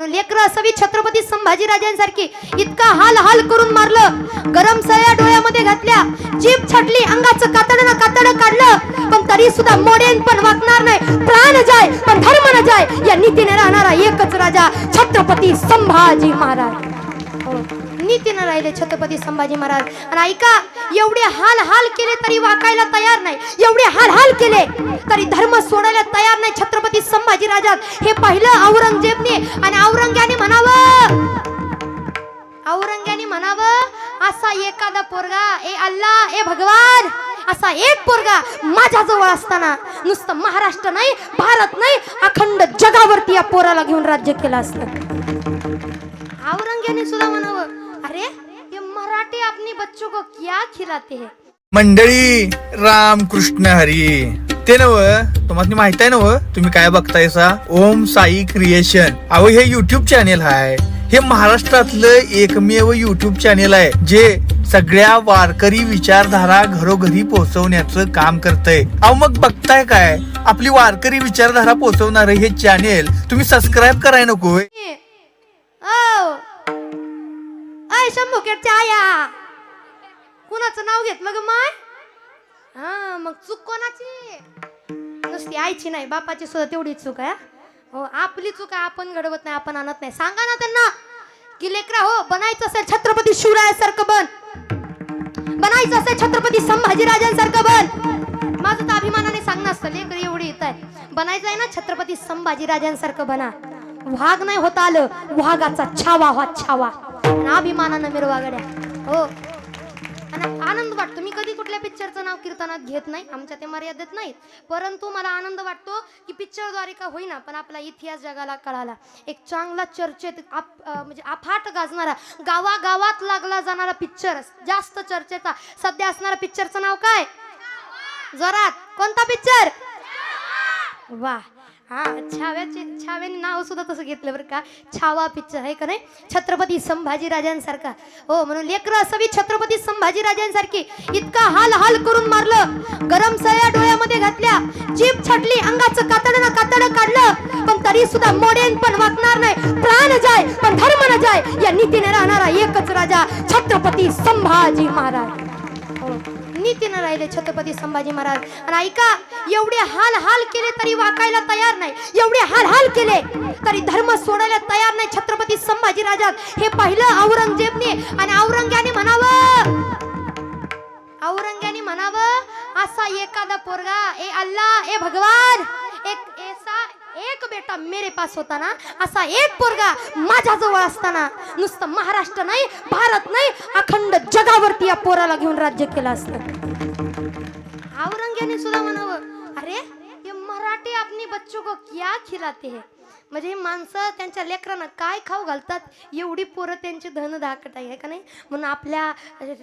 लेकर असावी छत्रपती संभाजी राजांसारखी इतका हाल हाल करून मारलं. गरम सळ्या डोळ्यामध्ये घातल्या. जीप छाटली अंगाचं कातड ना कातड काढलं. पण तरी सुद्धा मोडेन पण वाकणार नाही. प्राण जाय पण धर्म न जाय या नीतीने राहणारा एकच राजा छत्रपती संभाजी महाराज. हो, नीतीनं राहिले छत्रपती संभाजी महाराज. आणि ऐका एवढे हाल हाल केले तरी वाकायला तयार नाही. एवढे हाल हाल केले तरी धर्म सोडायला तयार नाही छत्रपती संभाजी राजात. हे पाहिलं औरंगजेबने आणि औरंग्याने म्हणावं. औरंग्याने म्हणावं असा एखादा पोरगा ए अल्लाह ए भगवान असा एक पोरगा माझ्या जवळ असताना नुसतं महाराष्ट्र नाही भारत नाही अखंड जगावरती या पोराला घेऊन राज्य केलं असतं. औरंग्याने सुद्धा म्हणावं अरे ये मराठी आपली बच्चों को क्या खिलाते हैं? मंडळी राम कृष्ण हरी. ते नव? तुम्हाला माहीत आहे नव? तुम्ही काय बघतायसा? ओम साई क्रिएशन अहो हे युट्यूब चॅनेल आहे हे महाराष्ट्रातलं एकमेव युट्यूब चॅनेल आहे जे सगळ्या वारकरी विचारधारा घरोघरी पोहोचवण्याचं काम करतय. अहो मग बघताय काय? आपली वारकरी विचारधारा पोहोचवणार हे चॅनेल तुम्ही सबस्क्राईब कराय नको कुणाचं नाव घेतलं ग माय? हा मग चूक कोणाची? नुसती आईची नाही बापाची सुद्धा तेवढी चूक आहे हो? आपली चूक आहे आपण घडवत नाही आपण आणत नाही. सांगा ना त्यांना की लेकरा हो बनायचं असेल छत्रपती शिवरायासारखं बन. बनायचं असेल छत्रपती संभाजीराजांसारखं बन. माझं तर अभिमानाने सांगणं असतं लेकर एवढी येत आहे. बनायचं आहे ना छत्रपती संभाजीराजांसारखं बना. वाघ नाही होता आलं वाघाचा छावा हा छावा. अभिमानानं मिरवा गड्या. हो. आणि आनंद वाटतो. मी कधी कुठल्या पिक्चरचं नाव कीर्तनात घेत नाही आमच्या ते मर्यादेत नाहीत. परंतु मला आनंद वाटतो की पिक्चरद्वारे का होईना पण आपला इतिहास जगाला कळाला. एक चांगला चर्चेत आप म्हणजे अफाट गाजणारा गावागावात लागला जाणारा पिक्चर जास्त चर्चेचा. सध्या असणारा पिक्चरचं नाव काय? जोरात. कोणता पिक्चर? वा हा छाव्याचे छाव्याने नाव सुद्धा तसं घेतलं बरं का. छावा पिक्चर आहे का नाही? छत्रपती संभाजीराजांसारखा. हो म्हणून लेकरं असावी छत्रपती संभाजीराजांसारखी. इतका हाल हाल करून मारलं. गरम सळ्या डोळ्यामध्ये घातल्या. जीप छाटली अंगाचं कातडं कातडं काढलं. पण तरी सुद्धा मोडेन पण वाकणार नाही. प्राण जाय पण धर्म न जाय. या नीतीने राहणारा एकच राजा छत्रपती संभाजी महाराज. नीतीनं राहिले छत्रपती संभाजी महाराज. आणि ऐका एवढे हाल हाल केले तरी वाकायला तयार नाही. एवढे हाल हाल केले तरी धर्म सोडायला तयार नाही छत्रपती संभाजी राजा हे पाहिलं औरंगजेबने आणि औरंग्याने म्हणावं. औरंग्याने म्हणावं असा एखादा पोरगा ए अल्लाह ए भगवान एक बेटा मेरे पास होता ना असा एक पोरगा माझ्याजवळ असताना नुसतं महाराष्ट्र नाही भारत नाही अखंड जगावरती या पोराला घेऊन राज्य केलं असतं. औरंग्याने सुद्धा म्हणावं अरे ये मराठी आपली बच्चों को क्या खिलाते हैं? म्हणजे ही माणसं त्यांच्या लेकरांना काय खाऊ घालतात? एवढी पोरं त्यांची धन धाकट आहे का नाही? म्हणून आपल्या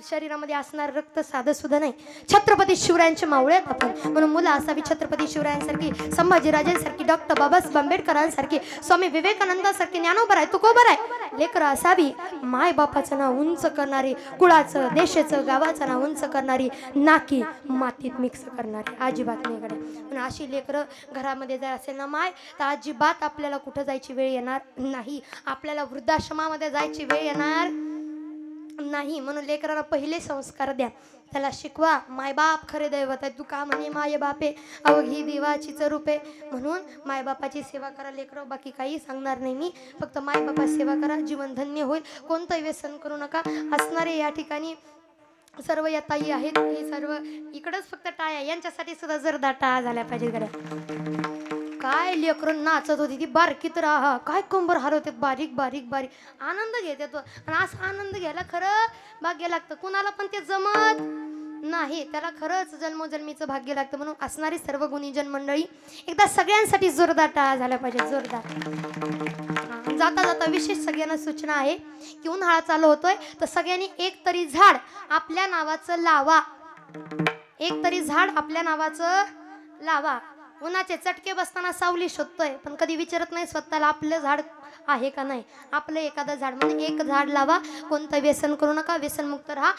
शरीरामध्ये असणार रक्त साधं सुद्धा नाही. छत्रपती शिवरायांचे मावळे आहेत आपण. म्हणून मुलं असावी छत्रपती शिवरायांसारखी संभाजीराजांसारखी डॉक्टर बाबासाहेब आंबेडकरांसारखी स्वामी विवेकानंदासारखी ज्ञानोबर आहे तू कोबर आहे लेकरं असावी. मायबापाचं नाव उंच करणारी कुळाचं देशाचं गावाचं नाव उंच करणारी नाकी मातीत मिक्स करणारी. अजिबात नाही पण अशी लेकरं घरामध्ये जर असेल ना माय तर अजिबात आपल्याला कुठं जायची वेळ येणार नाही. आपल्याला वृद्धाश्रमामध्ये जायची वेळ येणार नाही म्हणून लेकरांना पहिले संस्कार द्या. त्याला शिकवा मायबाप खरे दैवत आहे तू का म्हणे माय बापे अवघी देवाची रूपे म्हणून मायबापाची सेवा करा. लेकरं बाकी काही सांगणार नाही मी. फक्त मायबापा सेवा करा. जीवन धन्य होईल. कोणतंही व्यसन करू नका. असणारे या ठिकाणी सर्व या ताई आहेत. हे सर्व इकडंच फक्त टाळ्या. यांच्यासाठी सुद्धा जरदा टाळा झाल्या पाहिजे गड्या. काय लेकरं नाचत होती ती बारकी तर आहा काय कंबर हरवते बारीक बारीक बारीक. आनंद घेते तो. आणि असा आनंद घ्यायला खरं भाग्य लागतं. कुणाला पण ते जमत नाही. त्याला खरंच जन्मोजन्मीचं भाग्य लागतं म्हणून असणारी सर्व गुणीजन मंडळी एकदा सगळ्यांसाठी जोरदार टाळा झाल्या पाहिजे जोरदार. जाता जाता विशेष सगळ्यांना सूचना आहे की उन्हाळा चालू होतोय. तर सगळ्यांनी एक तरी झाड आपल्या नावाचं लावा. एक तरी झाड आपल्या नावाचं लावा. उन्हाचे चटके बसताना सावली शोधतोय पण कधी विचारत नाही स्वतःला आपलं झाड आहे का नाही. आपलं एखादं झाड म्हणजे एक झाड लावा कोणतं व्यसन करू नका व्यसनमुक्त राहा.